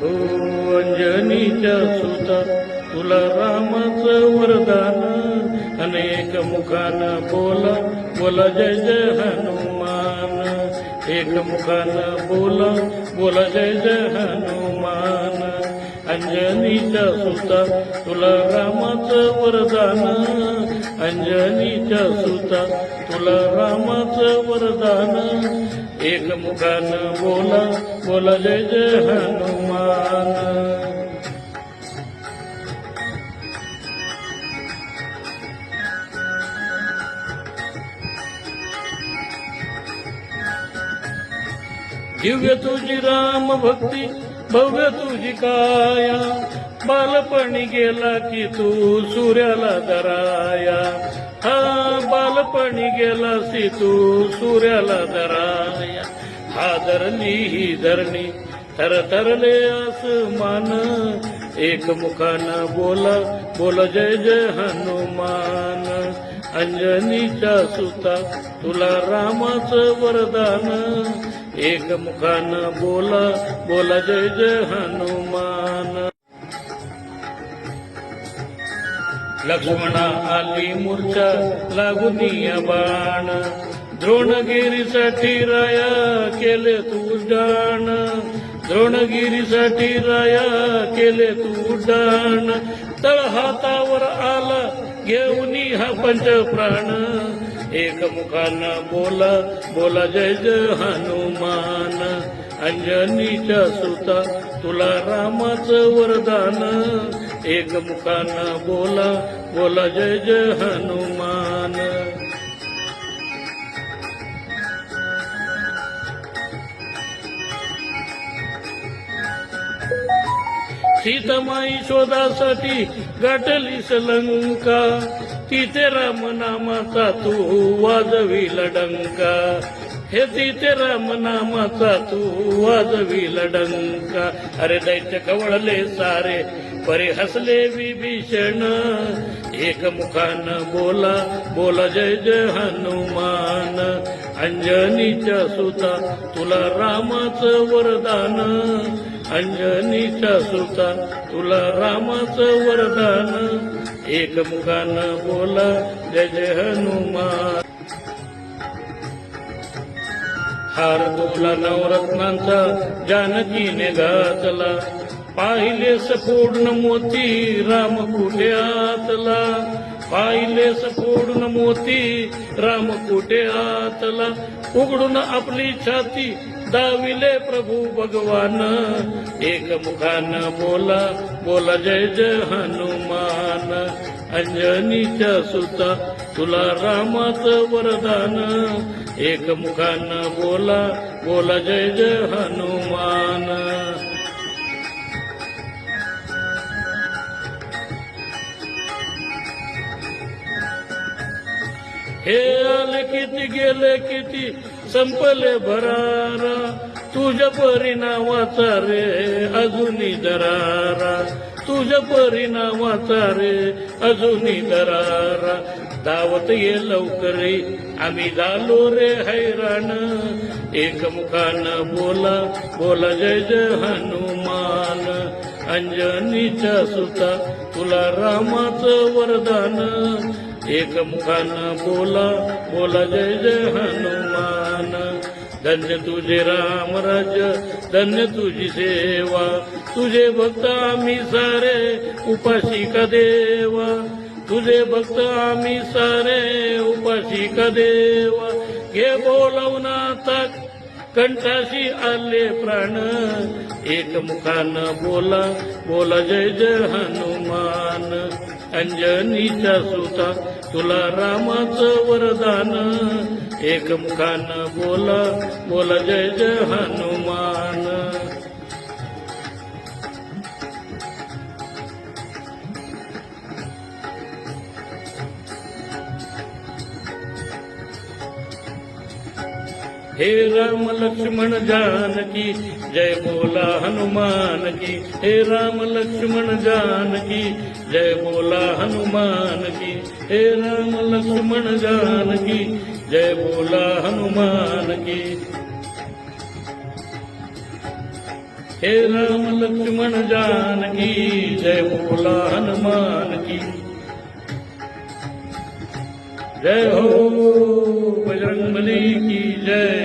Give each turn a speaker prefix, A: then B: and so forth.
A: हो अंजनीच्या सुता तुला रामाचं वरदान. अनेक मुखानं बोला बोला जय जय हनुमान. एक मुखान बोला बोला जय जय हनुमान. अंजनीच्या सुता तुला रामाचं वरदान. अंजनीच्या सुता तुला रामाचं वरदान. एक मुखानं बोला बोला जय जय हनुमान. दिव्य तुझी राम भक्ती भव्य तुझी काया. बालपणी गेला की तू सूर्याला दराया. हा बालपणी गेला सी तू सूर्याला दराया. हा धरणी ही धरणी थर थरले आसमान. एक मुखानं बोला बोला जय जय हनुमान. अंजनीच्या सुता तुला रामाचं वरदान. एक मुखानं बोला बोला जय जय हनुमान. लक्ष्मणा आली मूर्छा लागुनिया बाण. द्रोणगिरीसाठी राया केले तू डाण द्रोणगिरीसाठी राया केले तू उड्डाण. तळ हातावर आला घेऊन हा पंच प्राण एक मुखानं बोला बोला जय जय हनुमान. अंजनीच्या सुता तुला रामाचं वरदान. एक मुखान बोला बोला जय जय हनुमान. सीतामाई शोधासाठी गाठली लंका. तिथे राम नामाचा तू वाजवी डंका. हे तिथे राम नामाचा तू वाजविल डंका. अरे दैत्य कवळले सारे परे हसले विभीषण. एक मुखान बोला बोला जय जय हनुमान. अंजनीच्या सुता तुला रामाचं वरदान. अंजनीच्या सुता तुला रामाचं वरदान. एक मुखान बोला जय जय हनुमान. हार तुटला नवरत्नांचा जानकीने घातला पाहिले सपूर्ण मोती राम कुठे आतला? पाहिलेस पूर्ण मोती राम कुठे आतला? उघडून आपली छाती दाविले प्रभू भगवान. एक मुखानं बोला बोला जय जय हनुमान. अंजनीच्या सुता तुला रामाचं वरदान. एक मुखानं बोला बोला जय जय हनुमान. हे किती गेले किती संपले भरारा. तुझ्या परिणामाचा रे अजूनी दरारा. तुझ्या परिणामाचा रे अजूनी दरारा. दावत ये लवकर रे आम्ही झालो रे हैराण. एकमुखानं बोला बोला जय जय हनुमान. अंजनीच्या सुता तुला रामाचं वरदान. एक मुखानं बोला बोला जय जय हनुमान. धन्य तुझे राम राज्य धन्य तुझी सेवा. तुझे भक्त आम्ही सारे उपाशी का देवा. तुझे भक्त आम्ही सारे उपाशी का देवा. घे बोलवून आता कंठाशी आले प्राण. एक मुखानं बोला बोला जय जय हनुमान. अंजनीच्या सुता तुला रामाचं वरदान. एकमुखान बोला बोला जय जय हनुमान. हे राम लक्ष्मण जानकी जय बोला हनुमान की हे राम लक्ष्मण जानकी। जय बोला हनुमान की हे राम लक्ष्मण जानकी। जय बोला हनुमान की। हे राम लक्ष्मण जानकी जय बोला हनुमान की। जय हो बजरंगबली की जय